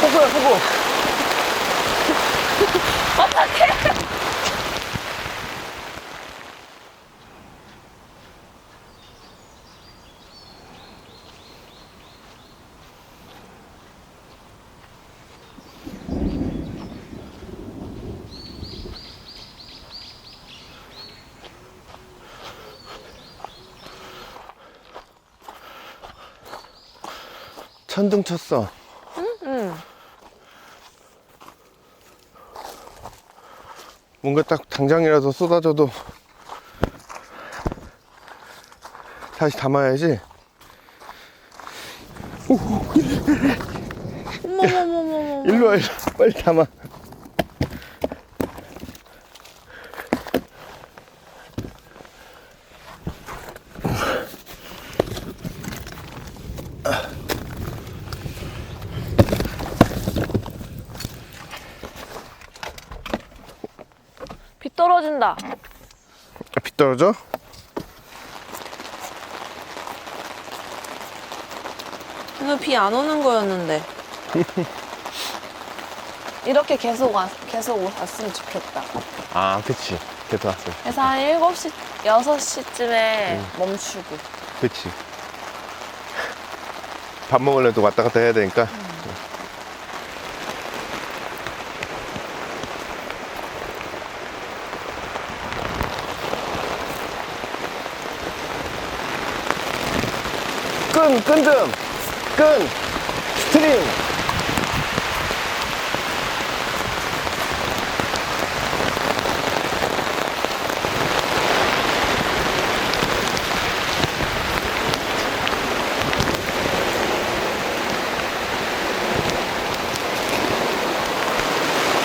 폭우야, 폭우. 어떡해! 천둥 쳤어. 응. 뭔가 딱 당장이라도 쏟아져도 다시 담아야지. 어머머머머머. 일로 와, 일로 와. 빨리 담아. 비 떨어진다. 비 떨어져? 오늘 비 안 오는 거였는데. 이렇게 계속 와, 계속 왔으면 좋겠다. 아, 그치. 걔도 왔어. 그래서 한 7시, 6시쯤에 멈추고. 그치. 밥 먹으려도 왔다 갔다 해야 되니까. 끈, 끈좀 끈, 스트링.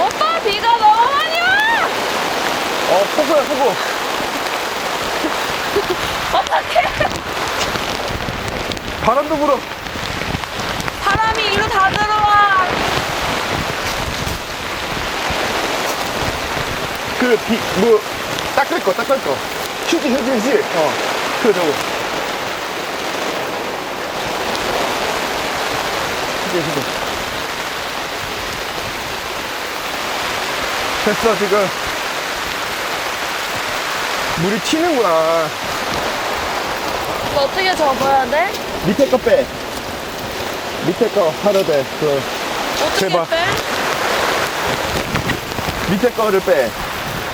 오빠, 비가 너무 많이 와! 어, 폭우야, 폭우. 어떡해! 바람도 불어. 바람이 일로 다 들어와! 그, 비, 뭐, 닦을 거, 닦을 거. 휴지, 휴지, 휴지. 어, 그거 저거. 휴지, 휴지. 됐어, 지금. 물이 튀는구나. 이거 어떻게 접어야 돼? 밑에 거 빼. 밑에 거 하려 돼. 그, 어떻게 대박. 빼? 밑에 거를 빼.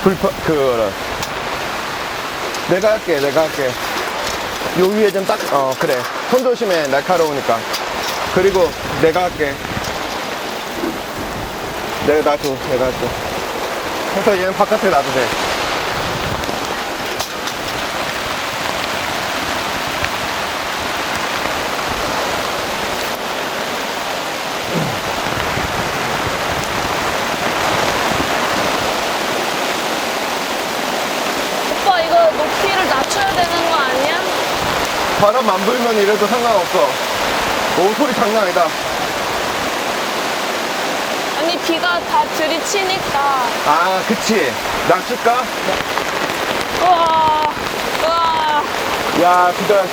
불파, 그, 내가 할게, 내가 할게. 요 위에 좀 딱, 어, 그래. 손 조심해, 날카로우니까. 그리고 내가 할게. 내가 놔줘, 내가 할게. 그래서 얘는 바깥에 놔도 돼. 오빠, 이거 높이를 낮춰야 되는 거 아니야? 바람 안 불면 이래도 상관없어. 오, 소리 장난 아니다. 아니, 비가 다 들이치니까. 아, 그치. 낮출까? 우와, 우와. 야, 진짜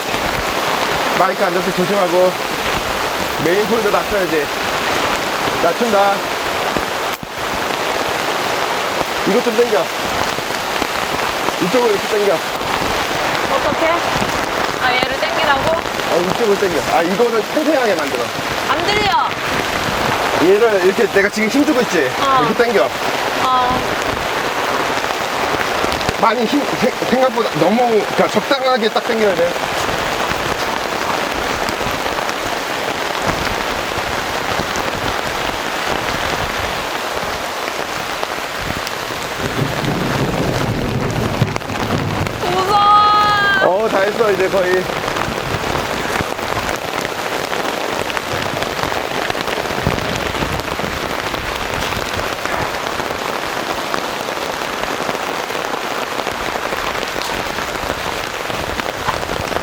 마이크 앉아서 조심하고 메인 폴도 낮춰야지. 낮춘다. 이것 좀 당겨. 이쪽으로 이렇게 당겨. 어떡해? 아, 땡기라고? 어, 이쪽으로 당겨. 아, 이거를 팽팽하게 만들어. 안 들려. 얘를 이렇게 내가 지금 힘주고 있지? 어. 이렇게 당겨. 어. 많이 힘, 생- 생각보다 너무, 그러니까 적당하게 딱 당겨야 돼. 무서워. 어, 다 했어, 이제 거의.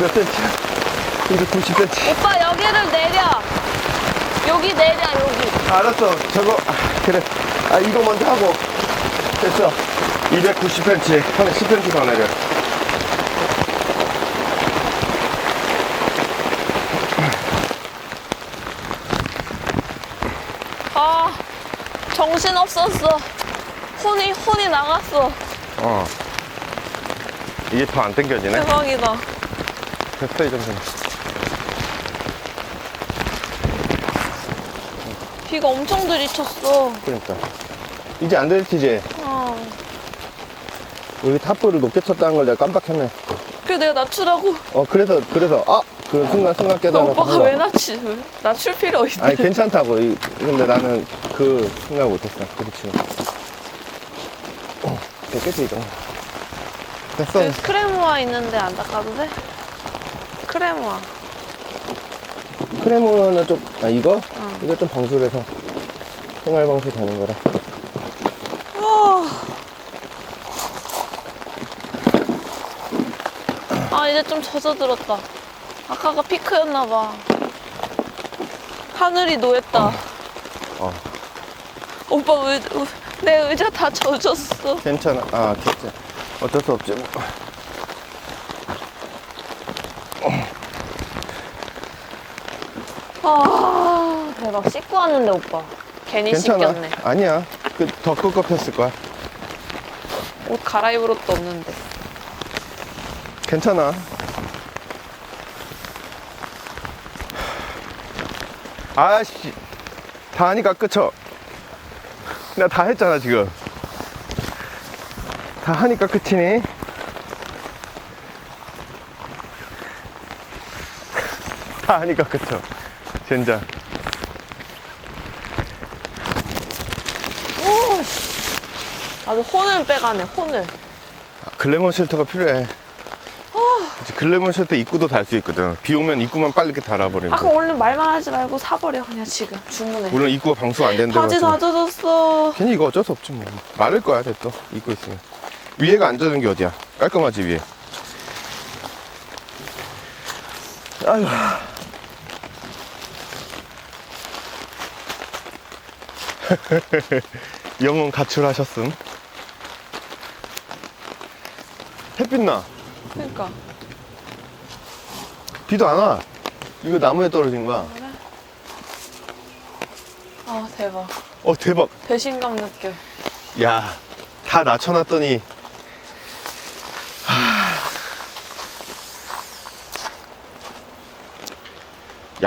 몇 센치야? 이제 90cm. 오빠, 여기를 내려. 여기 내려, 여기. 알았어. 저거, 아, 그래. 아, 이거 먼저 하고. 됐어. 290cm. 한 10cm 더 내려. 없었어. 혼이, 혼이 나갔어. 어. 이게 더 안 당겨지네. 대박이다. 됐어, 이 정도는. 비가 엄청 들이쳤어. 그러니까. 이제 안 들리지? 어. 여기 탑볼을 높게 쳤다는 걸 내가 깜빡했네. 그래, 내가 낮추라고. 어, 그래서, 그래서, 아! 그 순간, 순간 깨달아서. 오빠가 한 거야. 왜 낮추, 왜? 낮출 필요 있대. 아니, 괜찮다고. 이- 근데 나는 그 생각 못했어. 그렇지. 어, 됐겠지, 이거. 됐어. 여기 크레모아 있는데 안 닦아도 돼? 크레모아. 크레모는 좀, 아, 이거? 응. 이거 좀 방술해서 생활 방술 되는 거라. 아, 이제 좀 젖어들었다. 아까가 피크였나봐. 하늘이 노했다. 어. 오빠 의, 의- 내 의자 다 젖었어. 괜찮아. 아, 괜찮아. 어쩔 수 없지. 뭐. 아, 대박. 씻고 왔는데, 오빠. 괜히 괜찮아. 씻겼네. 아니야. 그, 더 끄껍했을 거야. 옷 갈아입을 옷도 없는데. 괜찮아. 아씨. 다 하니까 끝쳐. 내가 다 했잖아, 지금. 다 하니까 끝이니? 다 하니까 끝쳐. 젠장. 오, 씨. 아주 혼을 빼가네, 혼을. 글래머 쉘터가 필요해. 그치, 글래머 쉘터 입구도 달 수 있거든. 비 오면 입구만 빨리 이렇게 달아버리면 아까 돼. 원래 말만 하지 말고 사버려, 그냥 지금. 주문해. 물론 입구가 방수 안 된다고. 바지 다 젖었어. 괜히 이거 어쩔 수 없지 뭐. 마를 거야, 됐어. 입고 있으면. 위에가 안 젖은 게 어디야? 깔끔하지, 위에. 아유. 영혼 가출하셨음. 햇빛 나. 그러니까. 비도 안 와. 이거 나무에 떨어진 거야. 아, 대박. 어, 대박. 배신감 느껴. 야, 다 낮춰놨더니. 하...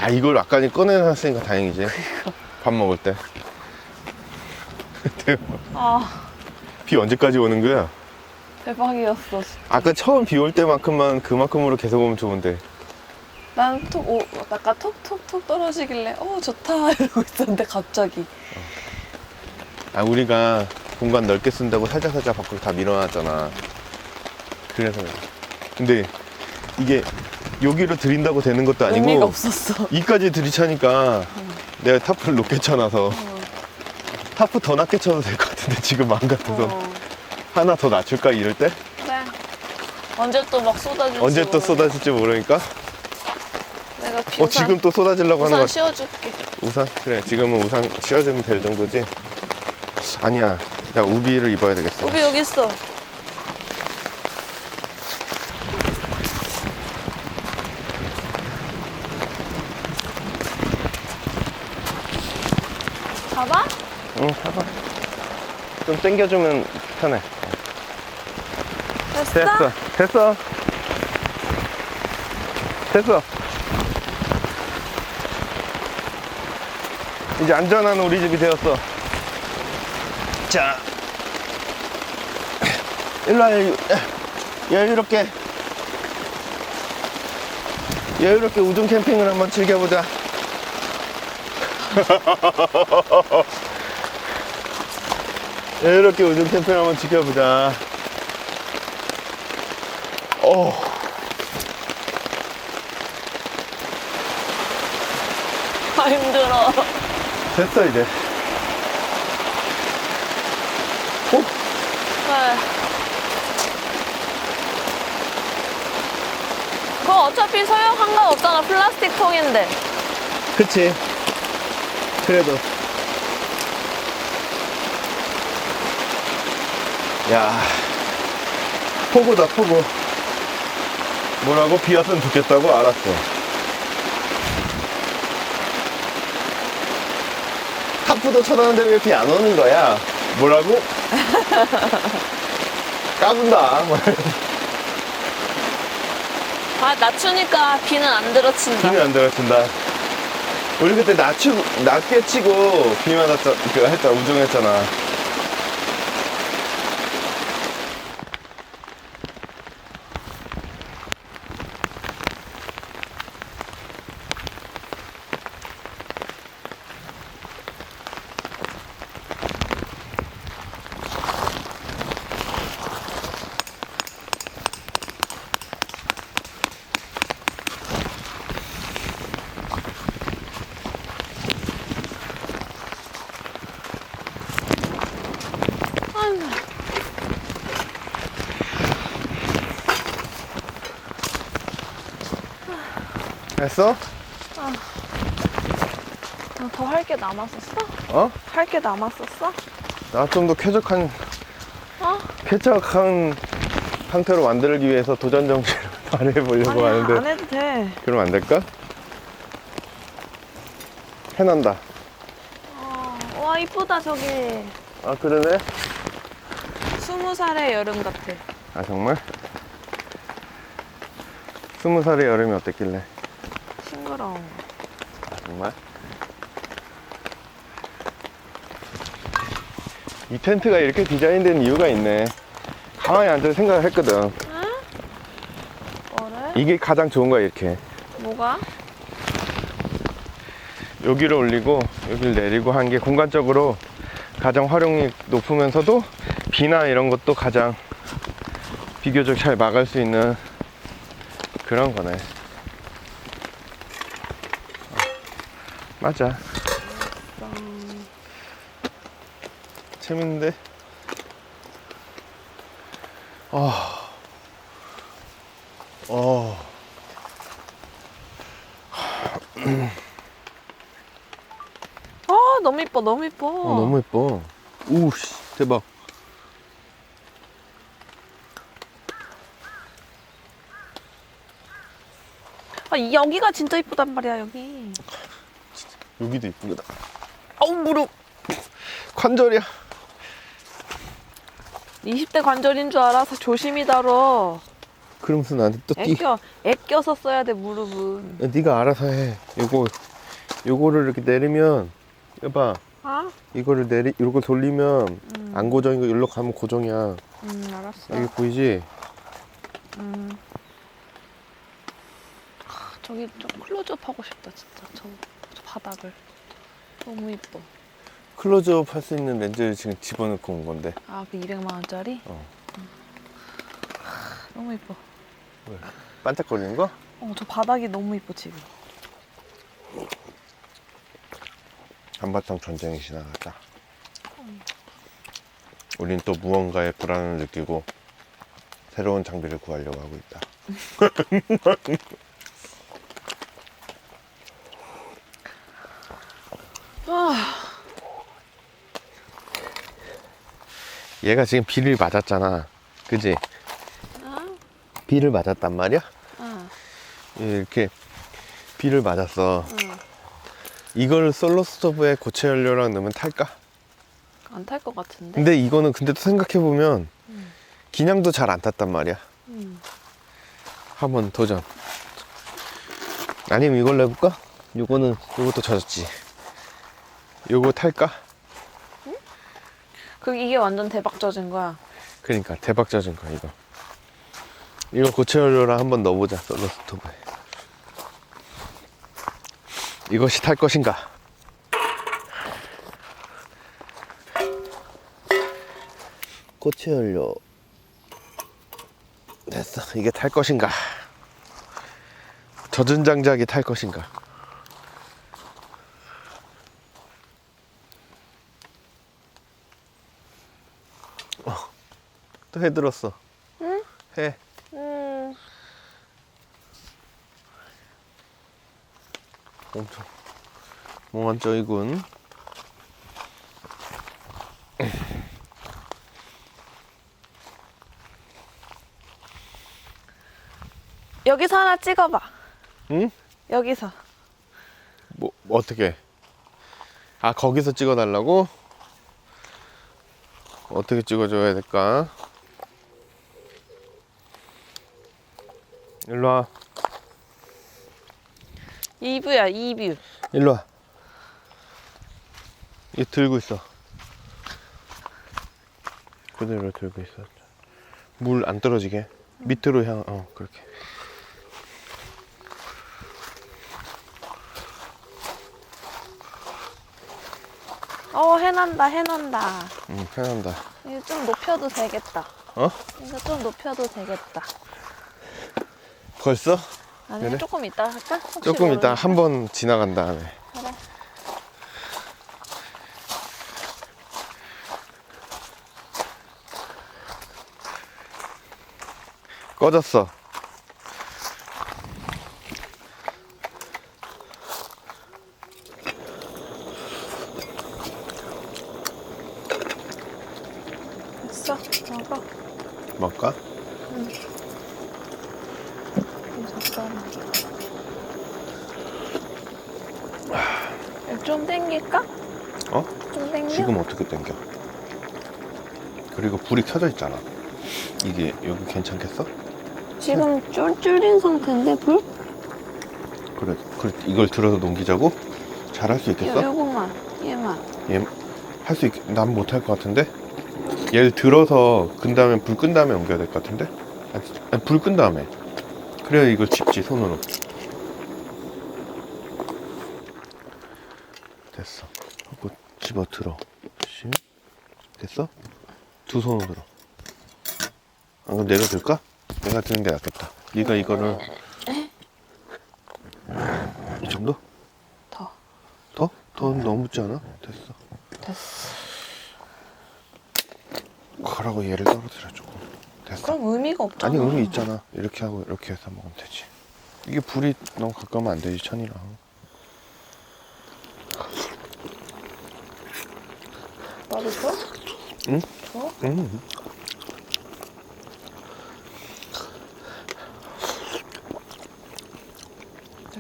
야, 이걸 아까 꺼내놨으니까 다행이지. 밥 먹을 때. 대박. 아, 비 언제까지 오는 거야? 대박이었어. 아까 처음 비 올 때만큼만 그만큼으로 계속 오면 좋은데. 난 톡, 오, 아까 톡톡톡 떨어지길래, 어, 좋다. 이러고 있었는데, 갑자기. 아, 우리가 공간 넓게 쓴다고 살짝살짝 밖으로 다 밀어놨잖아. 그래서. 그래. 근데 이게 여기로 들인다고 되는 것도 아니고. 의미가 없었어. 이까지 들이차니까 내가 타프를 높게 쳐놔서 타프 더 낮게 쳐도 될 것 같은데 지금 마음 같아서 어, 하나 더 낮출까 이럴 때 그래. 언제 또 막 쏟아질지. 언제 또 모르겠어. 쏟아질지 모르니까 내가 비어 우산, 지금 또 쏟아지려고 하는 우산 거 씌워줄게. 우산 그래 지금은 우산 씌워주면 될 정도지 아니야 야 우비를 입어야 되겠어 우비 여기 있어. 봐봐. 응 봐봐 좀 당겨주면 편해 됐어? 됐어. 됐어. 이제 안전한 우리 집이 되었어. 자. 일로 와 여유, 여유롭게. 여유롭게 우중 캠핑을 한번 즐겨보자. 여유롭게 우중 캠핑을 한번 즐겨보자 어. 아, 힘들어. 됐어 이제 어? 네. 그거 어차피 소용 상관없잖아. 플라스틱 통인데. 그치 그래도 야 폭우다 폭우 뭐라고 비 왔으면 좋겠다고 알았어 하프도 쳐다는데 왜비안 오는 거야? 뭐라고? 까분다. 아 낮추니까 비는 안 들어친다. 비는 안 들어친다. 우리 그때 낮추, 낮게 치고 비 맞았잖아. 그, 했잖아. 우중했잖아. 했어? 아, 더할 게 남았었어? 어? 할 게 남았었어? 나 좀 더 쾌적한, 어? 쾌적한 상태로 만들기 위해서 도전 정신을 발휘해보려고 아니야 하는데. 안 해도 돼. 그러면 안 될까? 해난다. 어, 와 이쁘다 저기. 아, 그러네? 스무 살의 여름 같아. 아, 정말? 스무 살의 여름이 어땠길래? 아, 정말? 이 텐트가 이렇게 디자인된 이유가 있네. 가만히 앉아서 생각을 했거든. 뭐를? 이게 가장 좋은 거야, 이렇게. 뭐가? 여기를 올리고, 여기를 내리고 한 게 공간적으로 가장 활용이 높으면서도 비나 이런 것도 가장 비교적 잘 막을 수 있는 그런 거네. 맞아. 재밌는데? 아. 어. 아 너무 이뻐 너무 이뻐. 어, 너무 예뻐. 우씨, 대박. 아, 이- 여기가 진짜 이쁘단 말이야 여기. 여기도 이쁘다. 어우 무릎. 관절이야. 20대 관절인 줄 알아서 조심히 다뤄. 그러면서 나한테 또 끼. 애껴 애껴서 써야 돼 무릎은. 야, 네가 알아서 해. 요거, 요거를 이렇게 내리면, 여봐. 아? 이거를 내리, 요거 돌리면 음, 안 고정인 거 일로 가면 고정이야. 음 알았어. 여기 보이지? 음. 아, 저기 좀 클로즈업 하고 싶다 진짜 저, 저 바닥을. 너무 이뻐. 클로즈업 할 수 있는 렌즈를 지금 집어넣고 온 건데. 아 그 200만 원짜리? 어. 음. 너무 이뻐. 반짝거리는 거? 어 저 바닥이 너무 이뻐 지금. 한바탕 전쟁이 지나갔다. 우린 또 무언가의 불안을 느끼고 새로운 장비를 구하려고 하고 있다. 아, 얘가 지금 비를 맞았잖아. 그지? 아, 비를 맞았단 말이야? 아, 이렇게 비를 맞았어. 응. 이걸 솔로 스토브에 고체 연료랑 넣으면 탈까? 안 탈 것 같은데. 근데 이거는 근데 또 생각해 보면 음. 기냥도 잘 안 탔단 말이야. 음. 한번 도전. 아니면 이걸로 해볼까? 요거는 요것도 젖었지. 요거 탈까? 그 이게 완전 대박 젖은 거야. 그러니까 대박 젖은 거야 이거. 이거 고체 연료랑 한번 넣어보자 솔로 스토브에. 이것이 탈 것인가? 고체 연료 됐어. 이게 탈 것인가? 젖은 장작이 탈 것인가? 또 해 들었어. 응? 해. 음. 엄청 멍한 쩌이군. 여기서 하나 찍어봐. 응? 여기서. 뭐 어떻게? 아 거기서 찍어달라고? 어떻게 찍어줘야 될까? 일로 와. 2뷰야 2뷰 일로 와. 이 들고 있어. 그대로 들고 있어. 물 안 떨어지게. 밑으로 향, 어, 그렇게. 어 해난다 해난다 응, 편한다. 이거 좀 높여도 되겠다 어? 이거 좀 높여도 되겠다 벌써? 아니면 그래? 조금 이따 할까? 혹시 조금 이따 모르니까. 한번 지나간 다음에. 그래 꺼졌어 먹어 먹을까? 이 젓가락 이거 좀 땡길까? 어? 좀 땡겨? 지금 어떻게 당겨? 켜져 있잖아. 이게 여기 괜찮겠어? 지금 쫄쫄인 상태인데 불? 그래, 그래 이걸 들어서 넘기자고? 잘 할 수 요, 있겠어? 요거만 얘만 얘 할 수 있, 난 못 할 것 같은데? 얘를 들어서 근 다음에 불 끈 다음에 옮겨야 될 것 같은데? 아니, 아니, 불끈 다음에 그래야 이걸 집지 손으로 됐어 하고 집어 들어 심 됐어? 두 손으로 들어 아, 그럼 내가 들까? 내가 드는 게 낫겠다 네가 이거를 이 정도? 더 더? 더 너무 지 않아? 됐어 됐어 가라고 얘를 떨어뜨려 조금 됐어 그럼 의미가 없잖아 아니 의미 있잖아 이렇게 하고 이렇게 해서 먹으면 되지 이게 불이 너무 가까우면 안 되지 천이랑 나도 줘? 응? 줘? 음.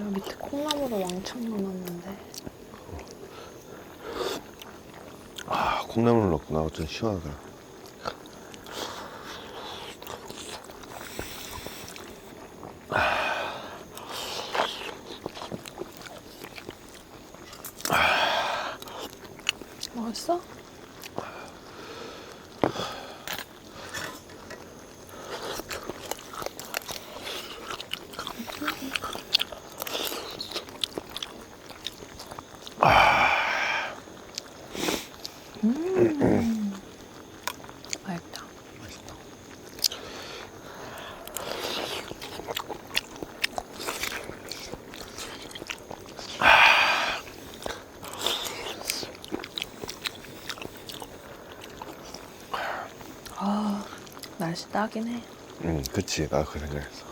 내가 밑에 콩나물을 왕창 넣어놨는데. 아 콩나물 넣고 나좀 시원하더라 맛있어? 음. 맛있다. 아, 날씨 딱이네. 응 음, 그치 나그 생각했어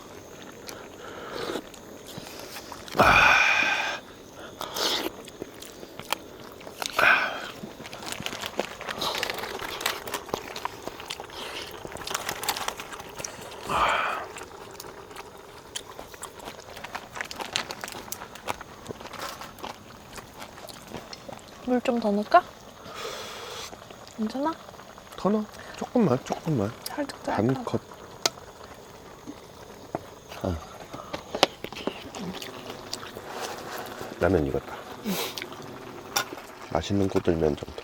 물 좀 더 넣을까? 괜찮아? 더 넣어 조금만 조금만 살짝 짧아. 반컷 아. 라면 익었다 맛있는 꼬들면 정도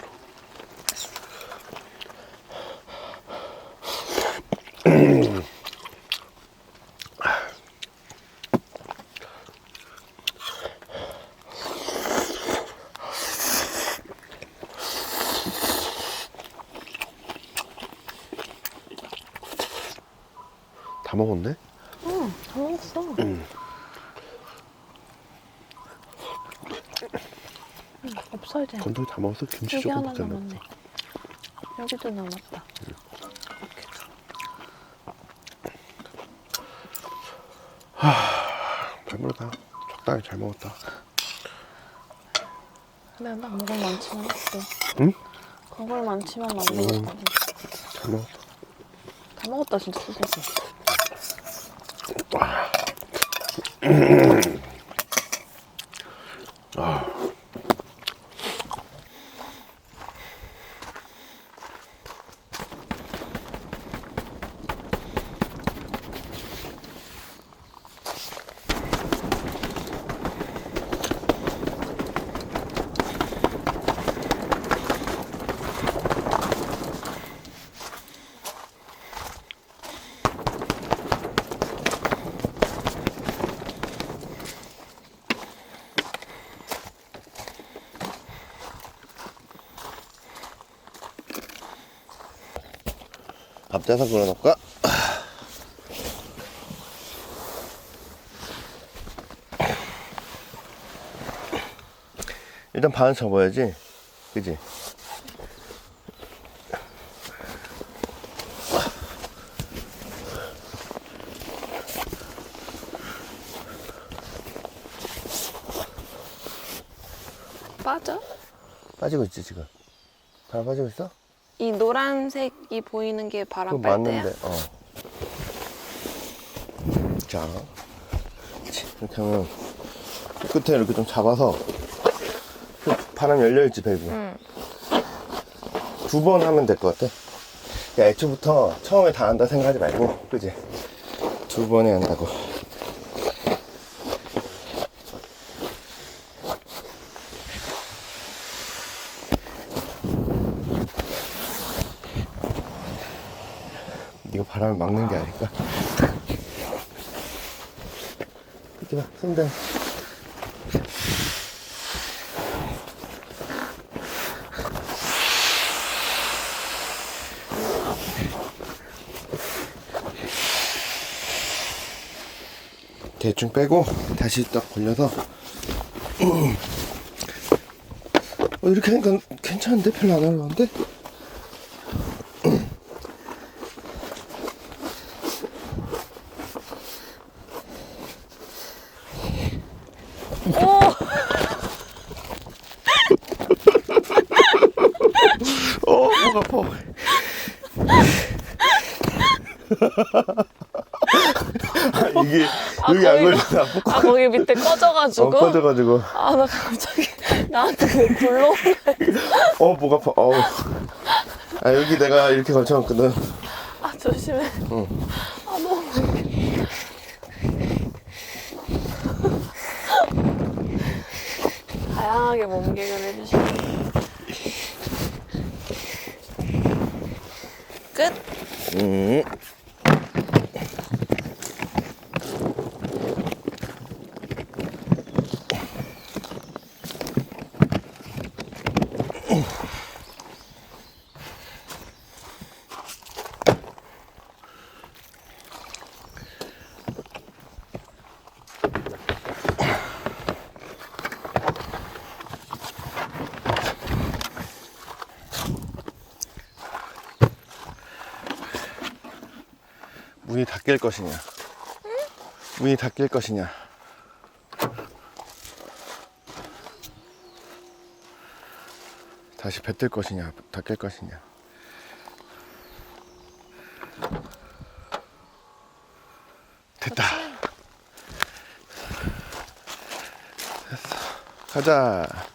다 먹었네? 응, 다 먹었어. 응, 없어야 돼. 건더기 다 먹었어? 김치 여기 하나 조금밖에 안 남았네. 먹었어 여기도 남았다. 배부르다 적당히 잘 먹었다 내가 딱 먹을 많지만 했어. 응? 먹을 음. 먹었거든. 잘 먹었다 다 먹었다 진짜 소세지. Mm-hmm. 앞좌석 걸어놓을까? 일단 반은 접어야지. 그지? 빠져? 빠지고 있지, 지금. 다 빠지고 있어? 이 노란색이 보이는 게 그거 바람 빨 때야? 맞는데, 어. 자. 이렇게 하면 끝에 이렇게 좀 잡아서 그 바람 열려 있지, 밸브. 응. 두 번 하면 될 것 같아. 야, 애초부터 처음에 다 한다 생각하지 말고, 그지? 두 번에 한다고. 이거 바람을 막는 게 아닐까? 봐, 손대. 대충 빼고 다시 딱 걸려서 어, 이렇게 하니까 괜찮은데 별로 안 어려운데 아, 이게 여기 안 아프고 아, 거기 밑에 꺼져가지고? 어 꺼져가지고 아, 나 갑자기 나한테 그 굴러 어 목 아파 어우 아 여기 내가 이렇게 걸쳐놨거든 아, 조심해. 응. 아, 너무. 다양하게 몸개그를 해주시네. 끝! 음. 문이 닫힐 것이냐? 문이 닫힐 것이냐? 다시 뱉을 것이냐? 닫힐 것이냐? 됐다. 됐어. 가자